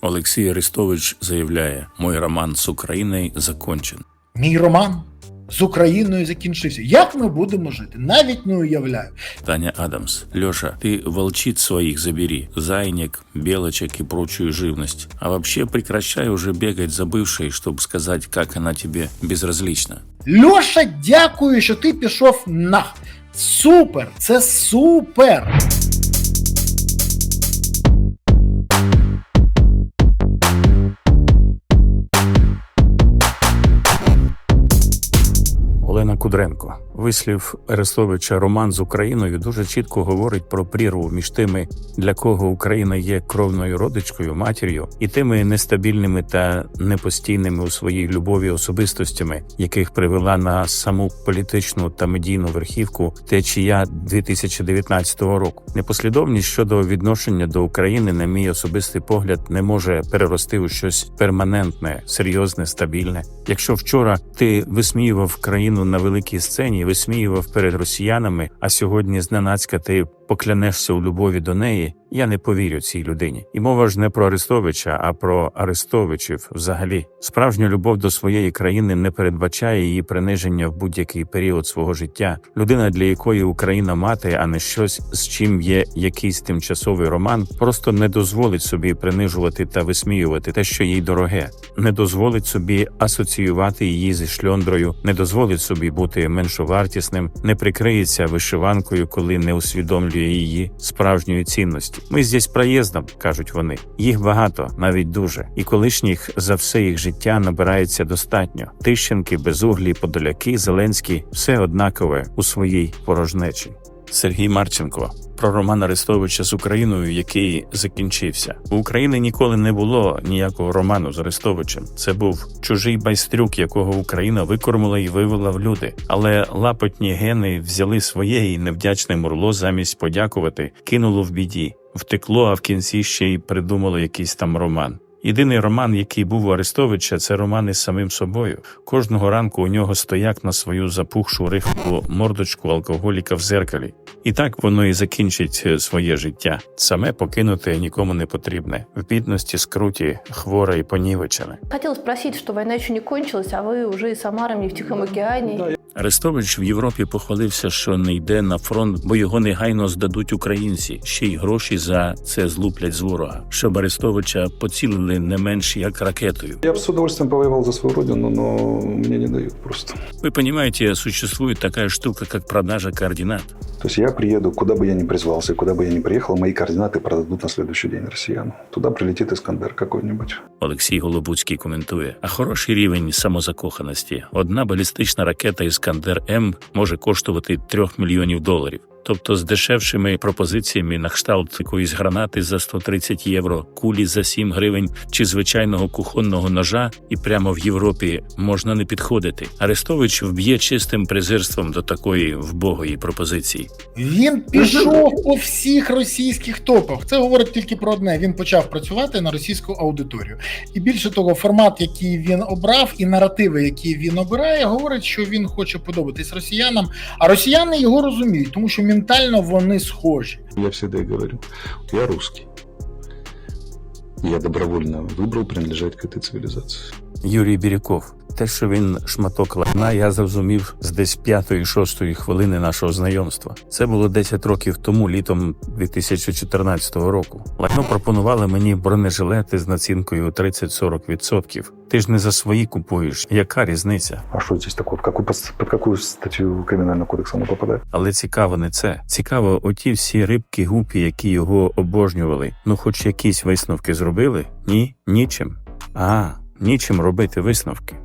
Олексій Арестович заявляє: мой роман з Україною закончен. Мій роман з Україною закінчився. Як ми будемо жити? Навіть не уявляю. Таня Адамс. Леша, ты волчиц своих забери. Зайник, белочек и прочую живность. А вообще прекращай уже бегать за бывшей, чтобы сказать, как она тебе безразлична. Льоша, дякую, що ти пішов на. Супер! Це супер! Кудренко. Вислів Арестовича роман з Україною дуже чітко говорить про прірву між тими, для кого Україна є кровною родичкою, матір'ю, і тими нестабільними та непостійними у своїй любові особистостями, яких привела на саму політичну та медійну верхівку течія 2019 року. Непослідовність щодо відношення до України, на мій особистий погляд, не може перерости у щось перманентне, серйозне, стабільне. Якщо вчора ти висміював країну на великій сцені, висміював перед росіянами, а сьогодні зненацька ти поклянешся у любові до неї, я не повірю цій людині. І мова ж не про Арестовича, а про Арестовичів взагалі. Справжня любов до своєї країни не передбачає її приниження в будь-який період свого життя. Людина, для якої Україна мати, а не щось, з чим є якийсь тимчасовий роман, просто не дозволить собі принижувати та висміювати те, що їй дороге, не дозволить собі асоціювати її зі шльондрою, не дозволить собі бути меншовартісним, не прикриється вишиванкою, коли не усвідомлює її справжньої цінності. Ми здесь проїздом, кажуть вони. Їх багато, навіть дуже, і колишніх за все їх життя набирається достатньо. Тищенки, безуглі, подоляки, Зеленські все однакове у своїй порожнечі. Сергій Марченко про Романа Арестовича з Україною, який закінчився. У України ніколи не було ніякого роману з Арестовичем. Це був чужий байстрюк, якого Україна викормила і вивела в люди. Але лапотні гени взяли своє і невдячне мурло замість подякувати, кинуло в біді, втекло, а в кінці ще й придумало якийсь там роман. Єдиний роман, який був у Арестовича, це роман із самим собою. Кожного ранку у нього стояк на свою запухшу рихлу мордочку алкоголіка в зеркалі. І так воно і закінчить е, своє життя. Саме покинуте нікому не потрібне. В бідності, скруті, хворе і понівечене. Хотела спросить, что война еще не кончилась, а вы уже и Самарами в Тихом океане. Арестович в Європі похвалився, що не йде на фронт, бо його негайно здадуть українці. Ще й гроші за це злуплять з ворога. Щоб Арестовича поцілили не менш як ракетою. Я бы с удовольствием повоевал за свою родину, но мне не дают просто. Вы понимаете, существует такая штука, как продажа координат. То есть я приеду, куда бы я ни призвался, куда бы я ни приехал, мои координаты продадут на следующий день россияну. Туда прилетит Искандер какой-нибудь. Олексій Голобуцький коментує: а хороший рівень самозакоханості. Одна балістична ракета Іскандер М може коштувати трьох мільйонів доларів. Тобто з дешевшими пропозиціями на кшталт якоїсь гранати за 130 євро, кулі за 7 гривень чи звичайного кухонного ножа, і прямо в Європі можна не підходити. Арестович вб'є чистим презирством до такої вбогої пропозиції. Він пішов по всіх російських топах. Це говорить тільки про одне. Він почав працювати на російську аудиторію. І більше того, формат, який він обрав, і наративи, які він обирає, говорить, що він хоче подобатись росіянам. А росіяни його розуміють, тому що ментально вони схожі. Я всегда говорю, я русский. Я добровольно выбрал принадлежать к этой цивилизации. Юрій Біряков. Те, що він шматок лайна, я зрозумів з десь п'ятої-шостої хвилини нашого знайомства. Це було 10 років тому, літом 2014 року. Лайно пропонували мені бронежилети з націнкою 30-40%. Ти ж не за свої купуєш. Яка різниця? А такое? В какую, под, под какую статью криминального кодекса оно попадает? Але цікаво не це. Цікаво, оті всі рибки гупі, які його обожнювали. Ну, хоч якісь висновки зробили? Ні, нічим. А, нічим робити висновки.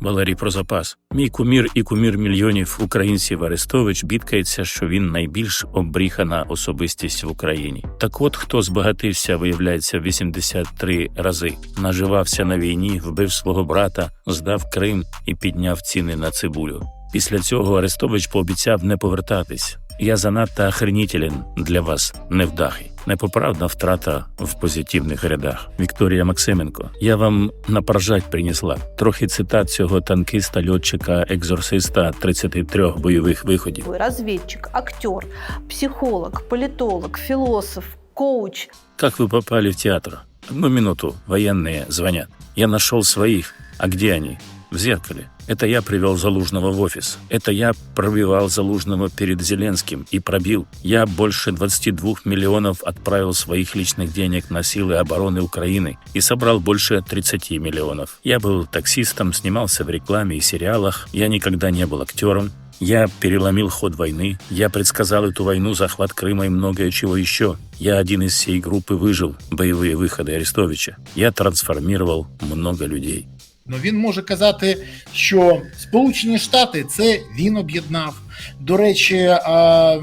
Валерій про запас. Мій кумір і кумір мільйонів українців Арестович бідкається, що він найбільш обріхана особистість в Україні. Так от хто збагатився, виявляється, 83 рази. Наживався на війні, вбив свого брата, здав Крим і підняв ціни на цибулю. Після цього Арестович пообіцяв не повертатись. Я занадто охренітелен для вас, невдахи Непоправна втрата в позитивних рядах. Вікторія Максименко. Я вам на поржать принесла трохи цитат цього танкиста, льотчика, екзорсиста 33 бойових виходів. Вы разведчик, актер, психолог, политолог, философ, коуч. Как вы попали в театр? Одну минуту, военные звонят. Я нашел своих. А где они? В зеркале. Это я привел Залужного в офис. Это я пробивал Залужного перед Зеленским и пробил. Я больше 22 миллионов отправил своих личных денег на силы обороны Украины и собрал больше 30 миллионов. Я был таксистом, снимался в рекламе и сериалах. Я никогда не был актером. Я переломил ход войны, я предсказал эту войну, захват Крыма и многое чего еще. Я один из всей группы выжил, боевые выходы Арестовича. Я трансформировал много людей. Ну він може казати, що Сполучені Штати це він об'єднав. До речі, а,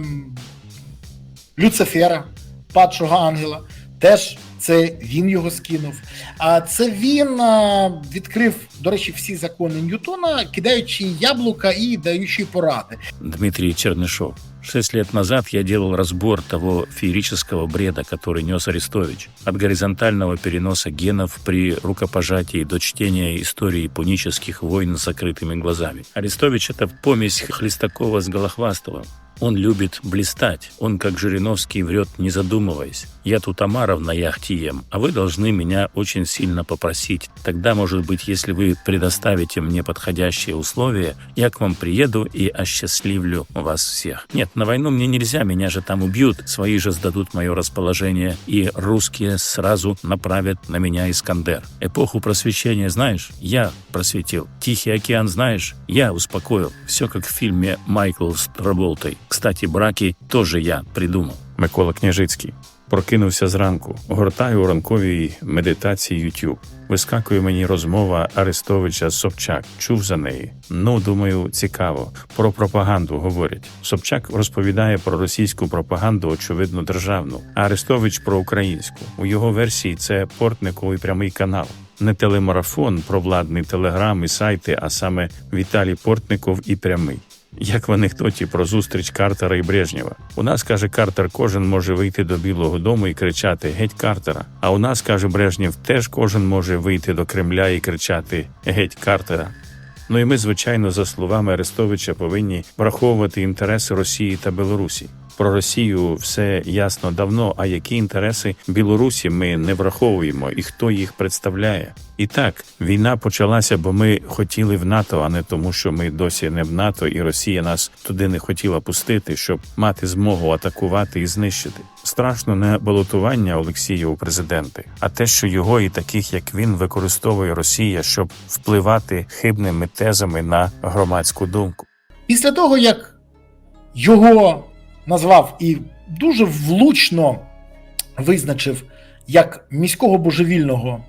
Люцифера, падшого ангела, теж це він його скинув. А це він відкрив, до речі, всі закони Ньютона, кидаючи яблука і даючи поради. Дмитрий Чернышов. Шесть лет назад я делал разбор того феерического бреда, который нес Арестович. От горизонтального переноса генов при рукопожатии до чтения истории пунических войн с закрытыми глазами. Арестович — это помесь Хлестакова с Голохвастовым. Он любит блистать. Он, как Жириновский, врет, не задумываясь. Я тут Амаров на яхте ем, а вы должны меня очень сильно попросить. Тогда, может быть, если вы предоставите мне подходящие условия, я к вам приеду и осчастливлю вас всех. Нет, на войну мне нельзя, меня же там убьют. Свои же сдадут мое расположение, и русские сразу направят на меня Искандер. Эпоху просвещения знаешь? Я просветил. Тихий океан знаешь? Я успокоил. Все как в фильме Майкл с Траволтой. Кстати, браки тоже я придумал. Микола Княжицький. Прокинувся зранку, гортаю у ранковій медитації YouTube. Вискакує мені розмова Арестовича Собчак. Чув за неї. Ну, думаю, цікаво. Про пропаганду говорять. Собчак розповідає про російську пропаганду, очевидно, державну, а Арестович про українську. У його версії це портниковий прямий канал. Не телемарафон, провладний телеграм і сайти, а саме Віталій Портников і прямий. Як в анекдоті про зустріч Картера і Брежнєва. У нас каже Картер, кожен може вийти до Білого Дому і кричати Геть Картера. А у нас каже Брежнєв, теж кожен може вийти до Кремля і кричати Геть Картера. Ну і ми, звичайно, за словами Арестовича, повинні враховувати інтереси Росії та Білорусі. Про Росію все ясно давно. А які інтереси Білорусі ми не враховуємо і хто їх представляє? І так, війна почалася, бо ми хотіли в НАТО, а не тому, що ми досі не в НАТО, і Росія нас туди не хотіла пустити, щоб мати змогу атакувати і знищити. Страшно не балотування Олексія у президенти, а те, що його і таких як він використовує Росія, щоб впливати хибними тезами на громадську думку. Після того, як його назвав і дуже влучно визначив як міського божевільного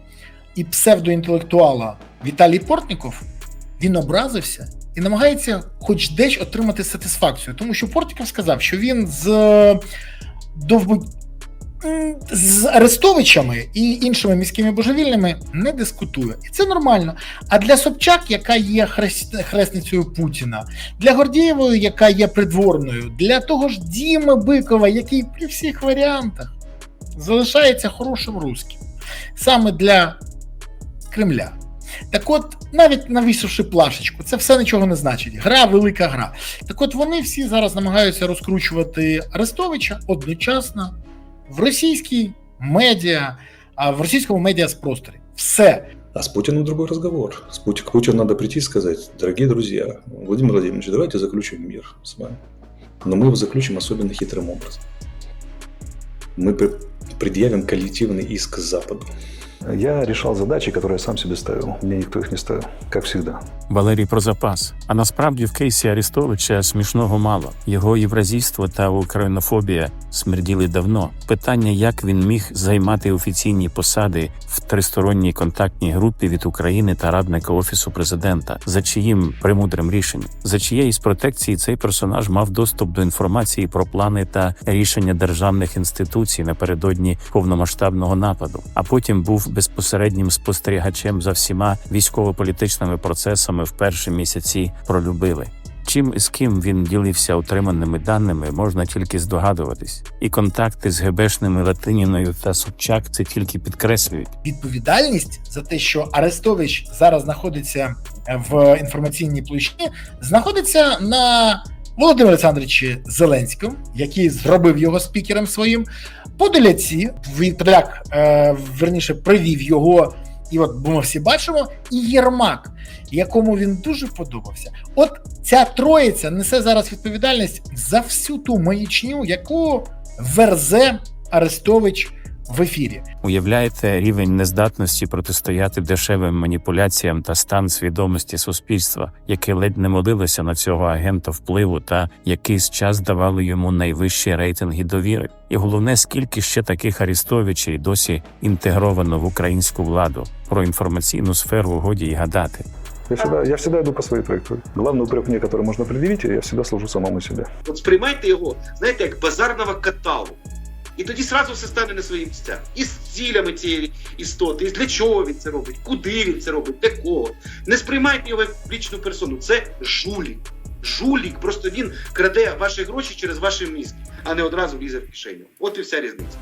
і псевдоінтелектуала Віталій Портніков, він образився і намагається хоч десь отримати сатисфакцію. Тому що Портніков сказав, що він з довбу... з Арестовичами і іншими міськими божевільними не дискутує. І це нормально. А для Собчак, яка є хресницею Путіна, для Гордієвої, яка є придворною, для того ж Діми Бикова, який при всіх варіантах залишається хорошим русським, саме для Кремля. Так от, навіть навісивши плашечку, це все нічого не значить. Гра велика гра. Так от вони всі зараз намагаються розкручувати Арестовича одночасно в російській медіа, а в російському медіаспросторі. Все. А с Путиным другой разговор. С Пути- К Путину надо прийти и сказать, дорогие друзья, Владимир Владимирович, давайте заключим мир с вами. Но мы его заключим особенно хитрым образом. Мы при- предъявим коллективный иск Западу. Я решал задачи, которые я сам себе ставил. Мне никто их не ставил, как всегда. Валерій про запас. А насправді в кейсі Арестовича смішного мало. Його євразійство та українофобія смерділи давно. Питання, як він міг займати офіційні посади в тристоронній контактній групі від України та радника офісу президента, за чиїм премудрим рішенням, за чиєїсь протекції цей персонаж мав доступ до інформації про плани та рішення державних інституцій напередодні повномасштабного нападу, а потім був безпосереднім спостерігачем за всіма військово-політичними процесами в перші місяці пролюбили. Чим і з ким він ділився отриманими даними, можна тільки здогадуватись, і контакти з ГБшними Латиніною та Собчак це тільки підкреслюють. Відповідальність за те, що Арестович зараз знаходиться в інформаційній площині, знаходиться на Володимиру Олександровичу Зеленському, який зробив його спікером своїм, Подоляці, Подоляк, е, верніше, привів його, і от ми всі бачимо, і Єрмак, якому він дуже подобався. От ця троїця несе зараз відповідальність за всю ту маячню, яку верзе Арестович в ефірі. Уявляєте рівень нездатності протистояти дешевим маніпуляціям та стан свідомості суспільства, яке ледь не молилося на цього агента впливу та якийсь час давали йому найвищі рейтинги довіри. І головне, скільки ще таких арестовичів досі інтегровано в українську владу. Про інформаційну сферу годі й гадати. Я всегда, я всегда иду по своей траектории. Главный упрек мне, который можно предъявить, я всегда служу самому себе. От сприймайте його, знаєте, як базарного каталу. І тоді сразу все стане на свої місця. І з цілями цієї істоти, і для чого він це робить, куди він це робить, для кого. Не сприймайте його як публічну персону. Це жулік. Жулік. Просто він краде ваші гроші через ваші мізки, а не одразу лізе в кишеню. От і вся різниця.